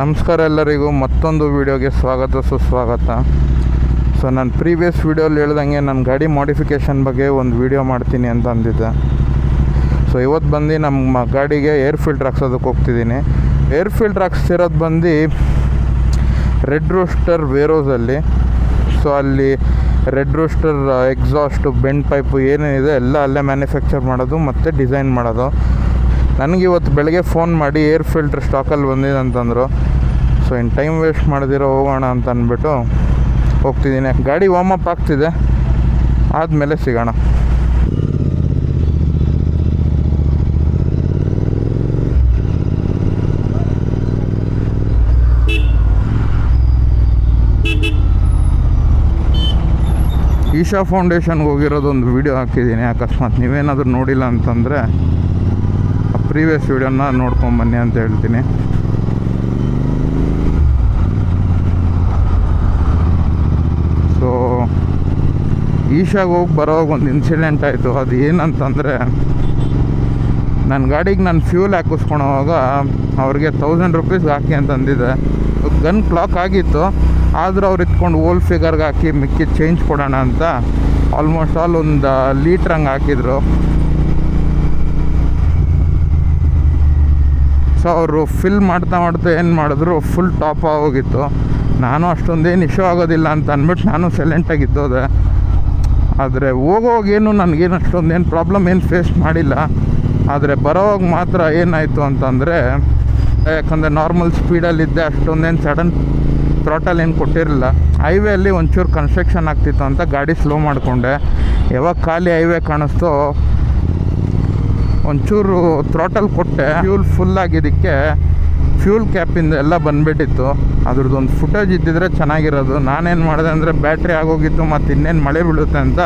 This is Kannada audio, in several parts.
ನಮಸ್ಕಾರ ಎಲ್ಲರಿಗೂ, ಮತ್ತೊಂದು ವೀಡಿಯೋಗೆ ಸ್ವಾಗತ, ಸುಸ್ವಾಗತ. ಸೊ ನಾನು ಪ್ರೀವಿಯಸ್ ವೀಡಿಯೋಲಿ ಹೇಳ್ದಂಗೆ ನನ್ನ ಗಾಡಿ ಮಾಡಿಫಿಕೇಷನ್ ಬಗ್ಗೆ ಒಂದು ವೀಡಿಯೋ ಮಾಡ್ತೀನಿ ಅಂತ ಅಂದಿದ್ದೆ. ಸೊ ಇವತ್ತು ಬಂದು ನಮ್ಮ ಗಾಡಿಗೆ ಏರ್ ಫಿಲ್ಟ್ರ್ ಹಾಕ್ಸೋದಕ್ಕೆ ಹೋಗ್ತಿದ್ದೀನಿ. ಏರ್ ಫಿಲ್ಟ್ರ್ ಹಾಕ್ಸ್ತಿರೋದು ಬಂದು ರೆಡ್ ರೋಸ್ಟರ್ ವೇರೋಸಲ್ಲಿ ಸೊ ಅಲ್ಲಿ red rooster exhaust bend pipe ಏನೇನಿದೆ ಎಲ್ಲ ಅಲ್ಲೇ ಮ್ಯಾನುಫ್ಯಾಕ್ಚರ್ ಮಾಡೋದು, ಮತ್ತು ಡಿಸೈನ್ ಮಾಡೋದು. ನನಗೆ ಇವತ್ತು ಬೆಳಗ್ಗೆ ಫೋನ್ ಮಾಡಿ ಏರ್ ಫಿಲ್ಟ್ರ್ ಸ್ಟಾಕಲ್ಲಿ ಬಂದಿದೆ ಅಂತಂದರು. ಸೊ ಇನ್ನು ಟೈಮ್ ವೇಸ್ಟ್ ಮಾಡಿದಿರೋ ಹೋಗೋಣ ಅಂತ ಅಂದ್ಬಿಟ್ಟು ಹೋಗ್ತಿದ್ದೀನಿ. ಗಾಡಿ ವಾಮ್ ಅಪ್ ಆಗ್ತಿದೆ. ಆದಮೇಲೆ ಸಿಗೋಣ. ಈಶಾ ಫೌಂಡೇಶನ್ಗೆ ಹೋಗಿರೋದೊಂದು ವೀಡಿಯೋ ಹಾಕಿದ್ದೀನಿ. ಅಕಸ್ಮಾತ್ ನೀವೇನಾದರೂ ನೋಡಿಲ್ಲ ಅಂತಂದರೆ ಪ್ರೀವಿಯಸ್ ವೀಡಿಯೋನ ನೋಡ್ಕೊಂಬನ್ನಿ ಅಂತ ಹೇಳ್ತೀನಿ. ಸೊ ಈಶಾಗ ಹೋಗಿ ಬರೋವಾಗ ಒಂದು ಇನ್ಸಿಡೆಂಟ್ ಆಯಿತು. ಅದು ಏನಂತಂದರೆ ನನ್ನ ಗಾಡಿಗೆ ನಾನು ಫ್ಯೂಲ್ ಹಾಕಿಸ್ಕೊಳೋವಾಗ ಅವ್ರಿಗೆ ತೌಸಂಡ್ ರುಪೀಸ್ಗೆ ಹಾಕಿ ಅಂತಂದಿದೆ ಗನ್ ಕ್ಲಾಕ್ ಆಗಿತ್ತು. ಆದರೂ ಅವ್ರು ಇತ್ಕೊಂಡು ಓಲ್ ಫಿಗರ್ಗೆ ಹಾಕಿ ಮಿಕ್ಕಿ ಚೇಂಜ್ ಕೊಡೋಣ ಅಂತ ಆಲ್ಮೋಸ್ಟ್ ಆಲ್ ಒಂದು ಲೀಟ್ರ್ ಹಂಗೆ ಹಾಕಿದ್ರು. ಸೊ ಅವರು ಫಿಲ್ ಮಾಡ್ತಾ ಮಾಡ್ತಾ ಏನು ಮಾಡಿದ್ರು ಫುಲ್ ಟಾಪ್ ಆಗೋಗಿತ್ತು ನಾನು ಅಷ್ಟೊಂದೇನು ಇಶ್ಯೂ ಆಗೋದಿಲ್ಲ ಅಂತ ಅಂದ್ಬಿಟ್ಟು ನಾನು ಸೈಲೆಂಟಾಗಿ ಇದ್ದೋದೆ. ಆದರೆ ಹೋಗೋವಾಗೇನು ನನಗೇನು ಅಷ್ಟೊಂದೇನು ಪ್ರಾಬ್ಲಮ್ ಏನು ಫೇಸ್ ಮಾಡಿಲ್ಲ. ಆದರೆ ಬರೋವಾಗ ಮಾತ್ರ ಏನಾಯಿತು ಅಂತಂದರೆ, ಯಾಕಂದರೆ ನಾರ್ಮಲ್ ಸ್ಪೀಡಲ್ಲಿದ್ದೆ ಅಷ್ಟೊಂದೇನು ಸಡನ್ ಥ್ರಾಟಲ್ ಏನು ಕೊಟ್ಟಿರಲಿಲ್ಲ. ಹೈವೇಲಿ ಒಂಚೂರು ಕನ್ಸ್ಟ್ರಕ್ಷನ್ ಆಗ್ತಿತ್ತು ಅಂತ ಗಾಡಿ ಸ್ಲೋ ಮಾಡಿಕೊಂಡೆ. ಯಾವಾಗ ಖಾಲಿ ಹೈವೇ ಕಾಣಿಸ್ತೋ ಒಂಚೂರು ಥ್ರಾಟಲ್ ಕೊಟ್ಟೆ ಫ್ಯೂಲ್ ಫುಲ್ ಆಗಿದ್ದಕ್ಕೆ ಫ್ಯೂಲ್ ಕ್ಯಾಪಿಂದ ಎಲ್ಲ ಬಂದ್ಬಿಟ್ಟಿತ್ತು. ಅದ್ರದ್ದು ಒಂದು ಫುಟೇಜ್ ಇದ್ದಿದ್ರೆ ಚೆನ್ನಾಗಿರೋದು. ನಾನೇನು ಮಾಡಿದೆ ಅಂದರೆ ಬ್ಯಾಟ್ರಿ ಆಗೋಗಿತ್ತು ಮತ್ತು ಇನ್ನೇನು ಮಳೆ ಬೀಳುತ್ತೆ ಅಂತ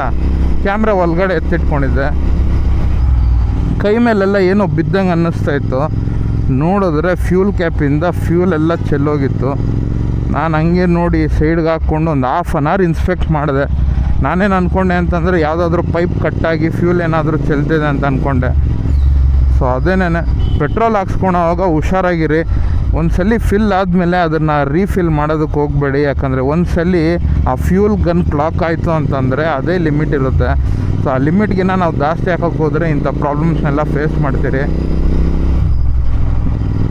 ಕ್ಯಾಮ್ರಾ ಒಳಗಡೆ ಎತ್ತಿಟ್ಕೊಂಡಿದ್ದೆ. ಕೈ ಮೇಲೆಲ್ಲ ಏನೋ ಬಿದ್ದಂಗೆ ಅನ್ನಿಸ್ತಾ ಇತ್ತು. ನೋಡಿದ್ರೆ ಫ್ಯೂಲ್ ಕ್ಯಾಪಿಂದ ಫ್ಯೂಲ್ ಎಲ್ಲ ಚೆಲ್ಲೋಗಿತ್ತು. ನಾನು ಹಂಗೆ ನೋಡಿ ಸೈಡ್ಗೆ ಹಾಕ್ಕೊಂಡು ಒಂದು ಹಾಫ್ ಆನ್ ಅವರ್ ಇನ್ಸ್ಪೆಕ್ಟ್ ಮಾಡಿದೆ. ನಾನೇನು ಅಂದ್ಕೊಂಡೆ ಅಂತಂದರೆ ಯಾವುದಾದ್ರೂ ಪೈಪ್ ಕಟ್ಟಾಗಿ ಫ್ಯೂಲ್ ಏನಾದರೂ ಚೆಲ್ತಿದೆ ಅಂತ ಅಂದ್ಕೊಂಡೆ ಸೊ ಅದೇನೇ ಪೆಟ್ರೋಲ್ ಹಾಕ್ಸ್ಕೊಳೋವಾಗ ಹುಷಾರಾಗಿರಿ. ಒಂದು ಸಲ ಫಿಲ್ ಆದಮೇಲೆ ಅದನ್ನು ರೀಫಿಲ್ ಮಾಡೋದಕ್ಕೆ ಹೋಗಬೇಡಿ. ಯಾಕಂದರೆ ಒಂದು ಸಲ ಆ ಫ್ಯೂಲ್ ಗನ್ ಕ್ಲಾಕ್ ಆಯಿತು ಅಂತಂದರೆ ಅದೇ ಲಿಮಿಟ್ ಇರುತ್ತೆ. ಸೊ ಆ ಲಿಮಿಟ್ಗಿನ್ನ ನಾವು ಜಾಸ್ತಿ ಹಾಕೋಕ್ಕೆ ಹೋದರೆ ಇಂಥ ಪ್ರಾಬ್ಲಮ್ಸ್ನೆಲ್ಲ ಫೇಸ್ ಮಾಡ್ತೀರಿ.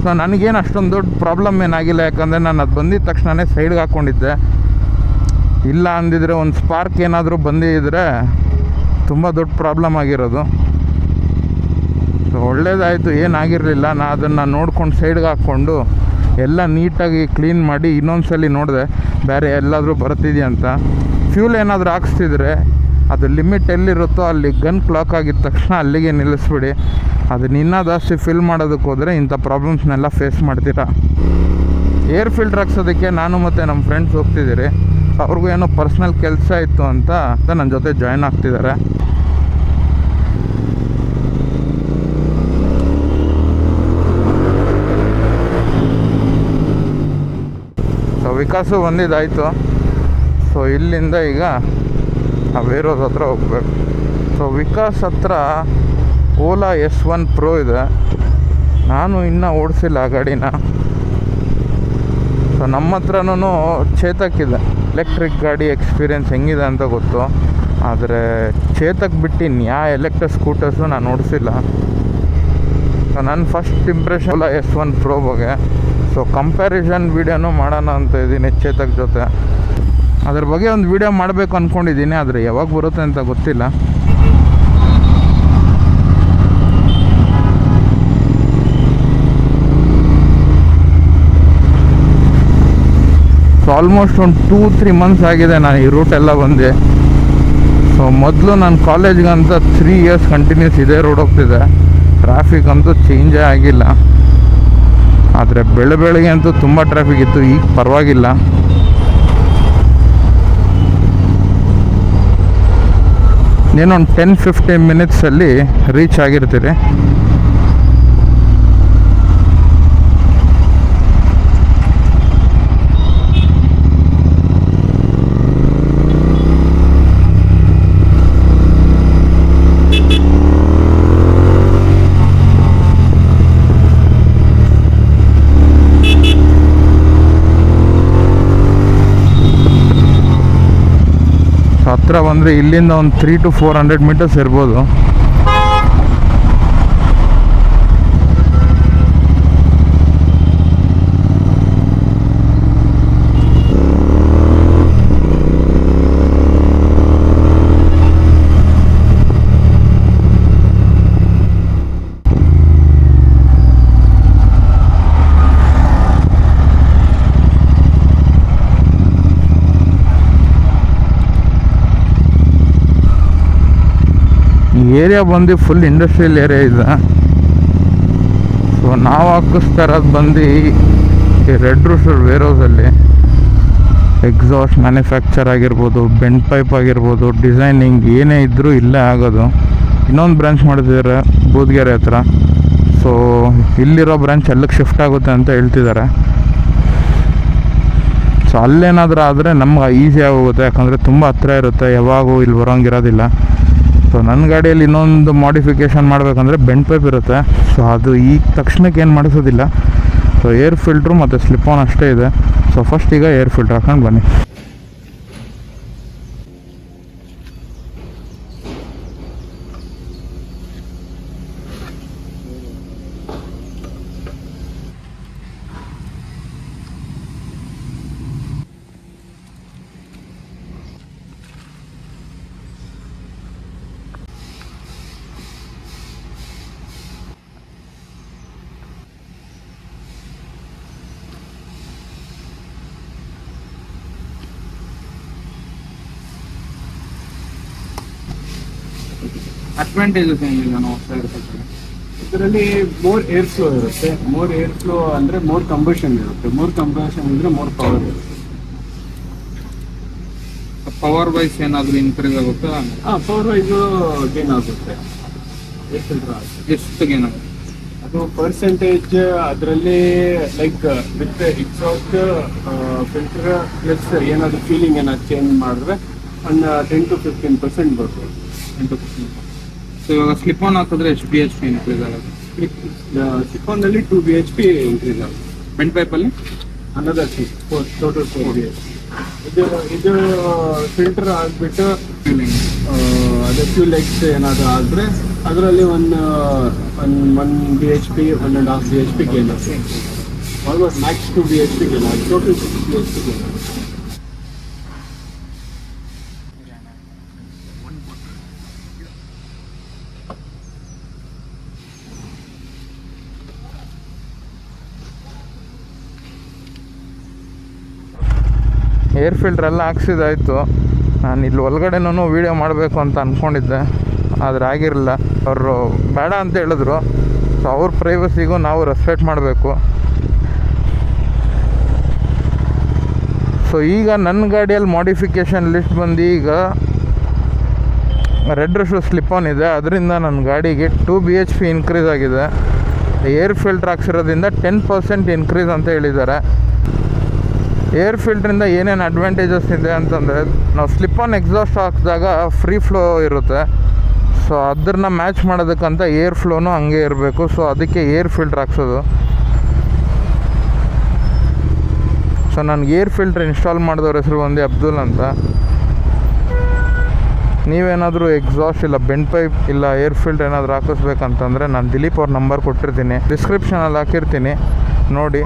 ಸೊ ನನಗೇನು ಅಷ್ಟೊಂದು ದೊಡ್ಡ ಪ್ರಾಬ್ಲಮ್ ಏನಾಗಿಲ್ಲ. ಯಾಕಂದರೆ ನಾನು ಅದು ಬಂದಿದ ತಕ್ಷಣವೇ ಸೈಡ್ಗೆ ಹಾಕ್ಕೊಂಡಿದ್ದೆ ಇಲ್ಲ ಅಂದಿದ್ರೆ ಒಂದು ಸ್ಪಾರ್ಕ್ ಏನಾದರೂ ಬಂದಿದ್ದರೆ ತುಂಬ ದೊಡ್ಡ ಪ್ರಾಬ್ಲಮ್ ಆಗಿರೋದು. ಸೊ ಒಳ್ಳೇದಾಯಿತು, ಏನಾಗಿರಲಿಲ್ಲ. ನಾ ಅದನ್ನು ನೋಡ್ಕೊಂಡು ಸೈಡ್ಗೆ ಹಾಕ್ಕೊಂಡು ಎಲ್ಲ ನೀಟಾಗಿ ಕ್ಲೀನ್ ಮಾಡಿ ಇನ್ನೊಂದು ಸಲ ನೋಡಿದೆ, ಬೇರೆ ಎಲ್ಲಾದರೂ ಬರ್ತಿದೆಯಾ ಅಂತ. ಫ್ಯೂಲ್ ಏನಾದರೂ ಹಾಕ್ಸ್ತಿದ್ರೆ ಅದು ಲಿಮಿಟ್ ಎಲ್ಲಿರುತ್ತೋ ಅಲ್ಲಿ ಗನ್ ಕ್ಲಾಕ್ ಆಗಿದ ತಕ್ಷಣ ಅಲ್ಲಿಗೆ ನಿಲ್ಲಿಸ್ಬಿಡಿ. ಅದನ್ನ ಇನ್ನೂ ಜಾಸ್ತಿ ಫಿಲ್ ಮಾಡೋದಕ್ಕೆ ಹೋದರೆ ಇಂಥ ಪ್ರಾಬ್ಲಮ್ಸ್ನೆಲ್ಲ ಫೇಸ್ ಮಾಡ್ತೀರಾ. ಏರ್ ಫಿಲ್ಟ್ರ್ ಹಾಕ್ಸೋದಕ್ಕೆ ನಾನು ಮತ್ತು ನಮ್ಮ ಫ್ರೆಂಡ್ಸ್ ಹೋಗ್ತಿದ್ದೀರಿ. ಅವ್ರಿಗೂ ಏನೋ ಪರ್ಸ್ನಲ್ ಕೆಲಸ ಇತ್ತು ಅಂತ ನನ್ನ ಜೊತೆ ಜಾಯ್ನ್ ಆಗ್ತಿದ್ದಾರೆ. ವಿಕಾಸು ಬಂದಿದ್ದಾಯಿತು. ಸೊ ಇಲ್ಲಿಂದ ಈಗ ವೇರೋಸ್ ಹತ್ರ ಹೋಗ್ಬೇಕು. ಸೊ ವಿಕಾಸ್ ಹತ್ರ ಓಲಾ ಎಸ್ ಒನ್ ಪ್ರೋ ಇದೆ. ನಾನು ಇನ್ನೂ ಓಡಿಸಿಲ್ಲ ಆ ಗಾಡಿನ. ಸೊ ನಮ್ಮ ಹತ್ರನೂ ಚೇತಕ್ ಇದೆ. ಎಲೆಕ್ಟ್ರಿಕ್ ಗಾಡಿ ಎಕ್ಸ್ಪೀರಿಯೆನ್ಸ್ ಹೆಂಗಿದೆ ಅಂತ ಗೊತ್ತು. ಆದರೆ ಚೇತಕ್ ಬಿಟ್ಟು ಯಾವ ಎಲೆಕ್ಟ್ರಿಕ್ ಸ್ಕೂಟರ್ಸು ನಾನು ಓಡಿಸಿಲ್ಲ. ಸೊ ನನ್ನ first impression Ola S one pro ಬಗ್ಗೆ. ಸೊ ಕಂಪ್ಯಾರಿಸನ್ ವೀಡಿಯೋನು ಮಾಡೋಣ ಅಂತ ಇದ್ದೀನಿ ಚೇತಕ್ ಜೊತೆ. ಅದ್ರ ಬಗ್ಗೆ ಒಂದು ವೀಡಿಯೋ ಮಾಡಬೇಕು ಅಂದ್ಕೊಂಡಿದ್ದೀನಿ ಆದರೆ ಯಾವಾಗ ಬರುತ್ತೆ ಅಂತ ಗೊತ್ತಿಲ್ಲ. ಸೊ ಆಲ್ಮೋಸ್ಟ್ ಒಂದು ಟೂ ತ್ರೀ ಮಂತ್ಸ್ ಆಗಿದೆ ನಾನು ಈ ರೂಟ್ ಎಲ್ಲ ಬಂದೆ. ಸೊ ಮೊದಲು ನಾನು ಕಾಲೇಜ್ಗಂತ ತ್ರೀ ಇಯರ್ಸ್ ಕಂಟಿನ್ಯೂಸ್ ಇದೇ ರೋಡ್ ಹೋಗ್ತಿದ್ದೆ. ಟ್ರಾಫಿಕ್ ಅಂತೂ ಚೇಂಜೇ ಆಗಿಲ್ಲ. ಆದರೆ ಬೆಳೆ ಬೆಳಗ್ಗೆ ಅಂತೂ ತುಂಬ ಟ್ರಾಫಿಕ್ ಇತ್ತು, ಈಗ ಪರವಾಗಿಲ್ಲ. ನೀನೊಂದು ಟೆನ್ ಫಿಫ್ಟೀನ್ ಮಿನಿಟ್ಸಲ್ಲಿ ರೀಚ್ ಆಗಿರ್ತೀರಿ. ಹತ್ರ ಬಂದರೆ ಇಲ್ಲಿಂದ ಒಂದು three to four hundred meters ಇರ್ಬೋದು. ಏರಿಯಾ ಬಂದು ಫುಲ್ ಇಂಡಸ್ಟ್ರಿಯಲ್ ಏರಿಯಾ ಇದೆ. ಸೊ ನಾವು ಹಾಕಿಸ್ತಾ ಇರೋದು ಬಂದು ಈ ರೆಡ್ ರೂಸರ್ ವೇರೋಸಲ್ಲಿ ಎಕ್ಸಾಸ್ಟ್ ಮ್ಯಾನುಫ್ಯಾಕ್ಚರ್ ಆಗಿರ್ಬೋದು ಬೆಂಡ್ ಪೈಪ್ ಆಗಿರ್ಬೋದು ಡಿಸೈನಿಂಗ್ ಏನೇ ಇದ್ದರೂ ಇಲ್ಲೇ ಆಗೋದು. ಇನ್ನೊಂದು ಬ್ರಾಂಚ್ ಮಾಡಿದ್ದಾರೆ ಬೂದ್ಗೆರೆ ಹತ್ರ. ಸೊ ಇಲ್ಲಿರೋ ಬ್ರಾಂಚ್ ಅಲ್ಲಿಗೆ ಶಿಫ್ಟ್ ಆಗುತ್ತೆ ಅಂತ ಹೇಳ್ತಿದ್ದಾರೆ ಸೊ ಅಲ್ಲೇನಾದರೂ ಆದರೆ ನಮ್ಗೆ ಈಸಿ ಆಗೋಗುತ್ತೆ. ಯಾಕಂದರೆ ತುಂಬ ಹತ್ತಿರ ಇರುತ್ತೆ, ಯಾವಾಗೂ ಇಲ್ಲಿ ಬರೋಂಗಿರೋದಿಲ್ಲ. ಸೊ ನನ್ನ ಗಾಡಿಯಲ್ಲಿ ಇನ್ನೊಂದು ಮಾಡಿಫಿಕೇಷನ್ ಮಾಡಬೇಕಂದ್ರೆ ಬೆಂಡ್ ಪೈಪ್ ಇರುತ್ತೆ. ಸೊ ಅದು ಈಗ ತಕ್ಷಣಕ್ಕೆ ಏನು ಮಾಡಿಸೋದಿಲ್ಲ. ಸೊ ಏರ್ ಫಿಲ್ಟ್ರು ಮತ್ತು ಸ್ಲಿಪ್ ಆನ್ ಅಷ್ಟೇ ಇದೆ. ಸೊ ಫಸ್ಟ್ ಈಗ ಏರ್ ಫಿಲ್ಟ್ರ್ ಹಾಕೊಂಡು ಬನ್ನಿ. ಅಡ್ವಾಂಟೇಜಸ್ ಏನಿಲ್ಲ ನಾವು ಇರ್ತಕ್ಕಂಥ ಇದರಲ್ಲಿ ಮೋರ್ ಏರ್ ಫ್ಲೋ ಇರುತ್ತೆ. ಮೋರ್ ಏರ್ ಫ್ಲೋ ಅಂದರೆ ಮೋರ್ ಕಂಬಷನ್ ಇರುತ್ತೆ. ಮೋರ್ ಕಂಬಷನ್ ಅಂದ್ರೆ ಮೋರ್ ಪವರ್ ಇರುತ್ತೆ. ಪವರ್ ವೈಸ್ ಏನಾದರೂ ಇನ್ಕ್ರೀಸ್ ಆಗುತ್ತಾ? ಹಾಂ ಪವರ್ ವೈಸ್ ಗೇನ್ ಆಗುತ್ತೆ. ಎಷ್ಟು ಗೇನ್ ಆಗುತ್ತೆ? ಅದು ಪರ್ಸೆಂಟೇಜ್ ಅದರಲ್ಲಿ like with exhaust filter plus ಏನಾದರೂ ಫೀಲಿಂಗ್ ಏನಾದ್ರು ಚೇಂಜ್ ಮಾಡಿದ್ರೆ ಒಂದು ಟೆನ್ ಟು ಫಿಫ್ಟೀನ್ ಪರ್ಸೆಂಟ್ ಬರ್ಬೋದು ಟು ಪರ್ಸೆಂಟ್ ಸೊ ಇವಾಗ ಸ್ಲಿಪ್ ಆನ್ ಹಾಕಿದ್ರೆ ಎಷ್ಟು ಬಿ ಎಚ್ ಪಿ ಇನ್ಕ್ರೀಸ್ ಆಗುತ್ತೆ? ಸಿಫಾನಲ್ಲಿ two B H P increase ಆಗುತ್ತೆ. Bend ಪೈಪಲ್ಲಿ another four total four B H ಇದು ಇದು ಫಿಲ್ಟರ್ ಆಗಿಬಿಟ್ಟು ಫೀಲಿಂಗ್ ಅದೇ ಫ್ಯೂ ಲೆಗ್ಸ್ ಏನಾದರೂ ಆದರೆ ಅದರಲ್ಲಿ one one one B H P one and half B H P gain almost max two B H P gain ಆಗುತ್ತೆ. Total six B H P gain ಆಗುತ್ತೆ. ಏರ್ ಫಿಲ್ಟ್ರೆಲ್ಲ ಹಾಕ್ಸಿದಾಯಿತು. ನಾನು ಇಲ್ಲಿ ಒಳಗಡೆನೂ ವೀಡಿಯೋ ಮಾಡಬೇಕು ಅಂತ ಅಂದ್ಕೊಂಡಿದ್ದೆ ಆದರೆ ಆಗಿರಲಿಲ್ಲ. ಅವರು ಬೇಡ ಅಂತ ಹೇಳಿದ್ರು. ಸೊ ಅವ್ರ ಪ್ರೈವಸಿಗೂ ನಾವು ರೆಸ್ಪೆಕ್ಟ್ ಮಾಡಬೇಕು. ಸೊ ಈಗ ನನ್ನ ಗಾಡಿಯಲ್ಲಿ ಮಾಡಿಫಿಕೇಷನ್ ಲಿಸ್ಟ್ ಬಂದು ಈಗ ರೆಡ್ ರಶು ಸ್ಲಿಪ್ ಆನ್ ಇದೆ. ಅದರಿಂದ ನನ್ನ ಗಾಡಿಗೆ two B H P increase ಆಗಿದೆ. ಏರ್ ಫಿಲ್ಟ್ರ್ ಹಾಕ್ಸಿರೋದ್ರಿಂದ ಟೆನ್ ಪರ್ಸೆಂಟ್ ಇನ್ಕ್ರೀಸ್ ಅಂತ ಹೇಳಿದ್ದಾರೆ. ಏರ್ ಫಿಲ್ಟ್ರಿಂದ ಏನೇನು ಅಡ್ವಾಂಟೇಜಸ್ ಇದೆ ಅಂತಂದರೆ ನಾವು ಸ್ಲಿಪ್ ಆನ್ ಎಕ್ಸಾಸ್ಟ್ ಹಾಕಿದಾಗ ಫ್ರೀ ಫ್ಲೋ ಇರುತ್ತೆ. ಸೊ ಅದನ್ನ ಮ್ಯಾಚ್ ಮಾಡೋದಕ್ಕಂತ ಏರ್ ಫ್ಲೋನು ಹಂಗೆ ಇರಬೇಕು. ಸೊ ಅದಕ್ಕೆ ಏರ್ ಫಿಲ್ಟ್ರ್ ಹಾಕ್ಸೋದು. ಸೊ ನಾನು ಏರ್ ಫಿಲ್ಟ್ರ್ ಇನ್ಸ್ಟಾಲ್ ಮಾಡಿದವ್ರ ಹೆಸರು ಬಂದು ಅಬ್ದುಲ್ ಅಂತ. ನೀವೇನಾದರೂ ಎಕ್ಸಾಸ್ಟ್ ಇಲ್ಲ ಬೆಂಡ್ ಪೈಪ್ ಇಲ್ಲ ಏರ್ ಫಿಲ್ಟ್ರ್ ಏನಾದರೂ ಹಾಕಿಸ್ಬೇಕಂತಂದರೆ ನಾನು ದಿಲೀಪ್ ಅವ್ರ ನಂಬರ್ ಕೊಟ್ಟಿರ್ತೀನಿ. ಡಿಸ್ಕ್ರಿಪ್ಷನಲ್ಲಿ ಹಾಕಿರ್ತೀನಿ. ನೋಡಿ.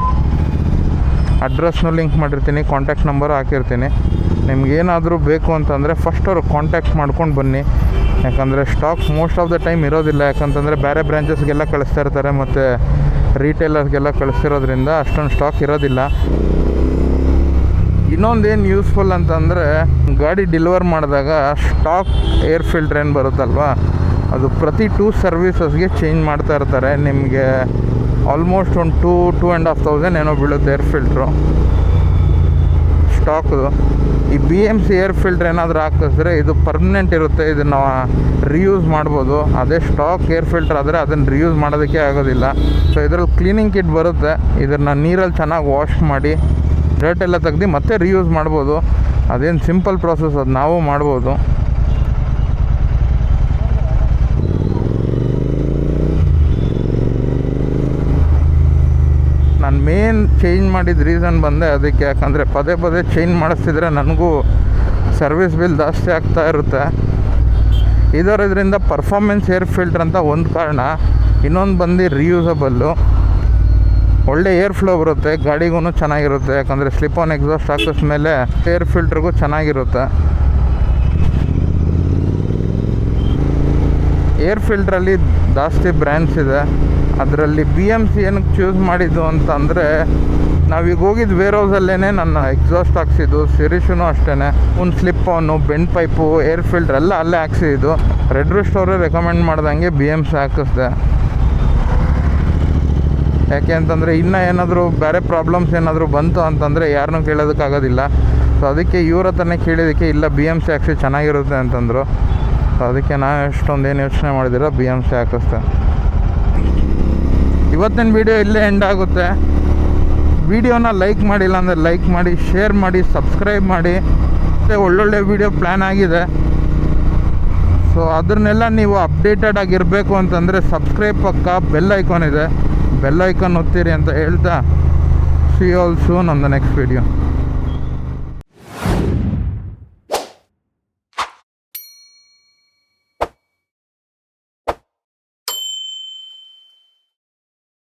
ಅಡ್ರೆಸ್ನು ಲಿಂಕ್ ಮಾಡಿರ್ತೀನಿ ಕಾಂಟ್ಯಾಕ್ಟ್ ನಂಬರು ಹಾಕಿರ್ತೀನಿ. ನಿಮ್ಗೇನಾದರೂ ಬೇಕು ಅಂತಂದರೆ ಫಸ್ಟ್ ಅವರು ಕಾಂಟ್ಯಾಕ್ಟ್ ಮಾಡ್ಕೊಂಡು ಬನ್ನಿ. ಯಾಕಂದರೆ stock most of the time ಇರೋದಿಲ್ಲ. ಯಾಕಂತಂದರೆ ಬೇರೆ ಬ್ರ್ಯಾಂಚಸ್ಗೆಲ್ಲ ಕಳಿಸ್ತಾ ಇರ್ತಾರೆ ಮತ್ತು ರೀಟೇಲರ್ಸ್ಗೆಲ್ಲ ಕಳಿಸ್ತಿರೋದ್ರಿಂದ ಅಷ್ಟೊಂದು ಸ್ಟಾಕ್ ಇರೋದಿಲ್ಲ. ಇನ್ನೊಂದೇನು ಯೂಸ್ಫುಲ್ ಅಂತಂದರೆ ಗಾಡಿ ಡೆಲಿವರ್ ಮಾಡಿದಾಗ ಸ್ಟಾಕ್ ಏರ್ ಫಿಲ್ಟ್ರ್ ಏನು ಬರುತ್ತಲ್ವ? ಅದು ಪ್ರತಿ ಟೂ ಸರ್ವೀಸಸ್ಗೆ ಚೇಂಜ್ ಮಾಡ್ತಾ ಇರ್ತಾರೆ. ನಿಮಗೆ ಆಲ್ಮೋಸ್ಟ್ ಒಂದು two two and half thousand ಏನೋ ಬೀಳುತ್ತೆ ಏರ್ ಫಿಲ್ಟ್ರು ಸ್ಟಾಕು ಈ B M C air filter ಏನಾದರೂ ಹಾಕಿಸಿದ್ರೆ ಇದು ಪರ್ಮನೆಂಟ್ ಇರುತ್ತೆ. ಇದನ್ನು ರಿಯೂಸ್ ಮಾಡ್ಬೋದು. ಅದೇ ಸ್ಟಾಕ್ ಏರ್ ಫಿಲ್ಟ್ರ್ ಆದರೆ ಅದನ್ನು ರಿಯೂಸ್ ಮಾಡೋದಕ್ಕೆ ಆಗೋದಿಲ್ಲ. ಸೊ ಇದರಲ್ಲಿ ಕ್ಲೀನಿಂಗ್ ಕಿಟ್ ಬರುತ್ತೆ. ಇದನ್ನು ನೀರಲ್ಲಿ ಚೆನ್ನಾಗಿ ವಾಶ್ ಮಾಡಿ ಡರ್ಟ್ ಎಲ್ಲ ತೆಗ್ದು ಮತ್ತೆ ರಿಯೂಸ್ ಮಾಡ್ಬೋದು. ಅದೇನು ಸಿಂಪಲ್ ಪ್ರಾಸೆಸ್ ಅದು ನಾವು ಮಾಡ್ಬೋದು. ಮೇನ್ ಚೇಂಜ್ ಮಾಡಿದ ರೀಸನ್ ಬಂದೆ ಅದಕ್ಕೆ. ಯಾಕಂದರೆ ಪದೇ ಪದೇ ಚೇಂಜ್ ಮಾಡಿಸ್ತಿದ್ರೆ ನನಗೂ ಸರ್ವಿಸ್ ಬಿಲ್ ಜಾಸ್ತಿ ಆಗ್ತಾ ಇರುತ್ತೆ. ಇದರಿಂದ ಪರ್ಫಾರ್ಮೆನ್ಸ್ ಏರ್ ಫಿಲ್ಟರ್ ಅಂತ ಒಂದು ಕಾರಣ. ಇನ್ನೊಂದು ಬಂದು ರಿಯೂಸಬಲ್ಲು ಒಳ್ಳೆ ಏರ್ ಫ್ಲೋ ಬರುತ್ತೆ ಗಾಡಿಗೂ ಚೆನ್ನಾಗಿರುತ್ತೆ. ಯಾಕಂದರೆ ಸ್ಲಿಪ್ ಆನ್ ಎಕ್ಸಾಸ್ಟ್ ಹಾಕಿಸ್ಮೇಲೆ ಏರ್ ಫಿಲ್ಟ್ರಿಗೂ ಚೆನ್ನಾಗಿರುತ್ತೆ. ಏರ್ ಫಿಲ್ಟ್ರಲ್ಲಿ ಜಾಸ್ತಿ ಬ್ರ್ಯಾಂಡ್ಸ್ ಇದೆ. ಅದರಲ್ಲಿ ಬಿ ಎಂ ಸಿ ಏನಕ್ಕೆ ಚೂಸ್ ಮಾಡಿದ್ದು ಅಂತ ಅಂದರೆ ನಾವೀಗ ಹೋಗಿದ್ದು ವೇರ್ ಹೌಸಲ್ಲೇ ನನ್ನ ಎಕ್ಸಾಸ್ಟ್ ಹಾಕ್ಸಿದ್ದು ಸಿರಿಷೂ ಅಷ್ಟೇ ಒಂದು ಸ್ಲಿಪ್ ಅವನು ಬೆಂಡ್ ಪೈಪು ಏರ್ ಫಿಲ್ಟ್ರ್ ಎಲ್ಲ ಅಲ್ಲೇ ಹಾಕ್ಸಿದ್ದು. ರೆಡ್ ಸ್ಟೋರೇ ರೆಕಮೆಂಡ್ ಮಾಡ್ದಂಗೆ ಬಿ ಎಂ ಸಿ ಹಾಕಿಸ್ದೆ. ಯಾಕೆ ಅಂತಂದರೆ, ಇನ್ನೂ ಏನಾದರೂ ಬೇರೆ ಪ್ರಾಬ್ಲಮ್ಸ್ ಏನಾದರೂ ಬಂತು ಅಂತಂದರೆ ಯಾರನ್ನೂ ಕೇಳೋದಕ್ಕಾಗೋದಿಲ್ಲ. ಸೊ ಅದಕ್ಕೆ ಇವ್ರ ಹತ್ರನೇ ಕೇಳಿದ್ದಕ್ಕೆ, ಇಲ್ಲ ಬಿ ಎಂ ಸಿ ಹಾಕ್ಸಿ ಚೆನ್ನಾಗಿರುತ್ತೆ ಅಂತಂದರು. ಸೊ ಅದಕ್ಕೆ ನಾನು ಎಷ್ಟೊಂದೇನು ಯೋಚನೆ ಮಾಡಿದಿರೋ ಬಿ ಎಂ ಸಿ ಹಾಕಿಸ್ತೇನೆ ಇವತ್ತಿನ ವಿಡಿಯೋ ಇಲ್ಲೇ ಎಂಡ್ ಆಗುತ್ತೆ. ವಿಡಿಯೋನ ಲೈಕ್ ಮಾಡಿಲ್ಲ ಅಂದರೆ ಲೈಕ್ ಮಾಡಿ ಶೇರ್ ಮಾಡಿ ಸಬ್ಸ್ಕ್ರೈಬ್ ಮಾಡಿ. ಮತ್ತು ಒಳ್ಳೊಳ್ಳೆ ವಿಡಿಯೋ ಪ್ಲ್ಯಾನ್ ಆಗಿದೆ. ಸೊ ಅದನ್ನೆಲ್ಲ ನೀವು ಅಪ್ಡೇಟೆಡ್ ಆಗಿರಬೇಕು ಅಂತಂದರೆ ಸಬ್ಸ್ಕ್ರೈಬ್ ಪಕ್ಕ ಬೆಲ್ ಐಕಾನ್ ಇದೆ. ಬೆಲ್ ಐಕಾನ್ ಒತ್ತಿರಿ ಅಂತ ಹೇಳ್ತಾ. See all soon on the next video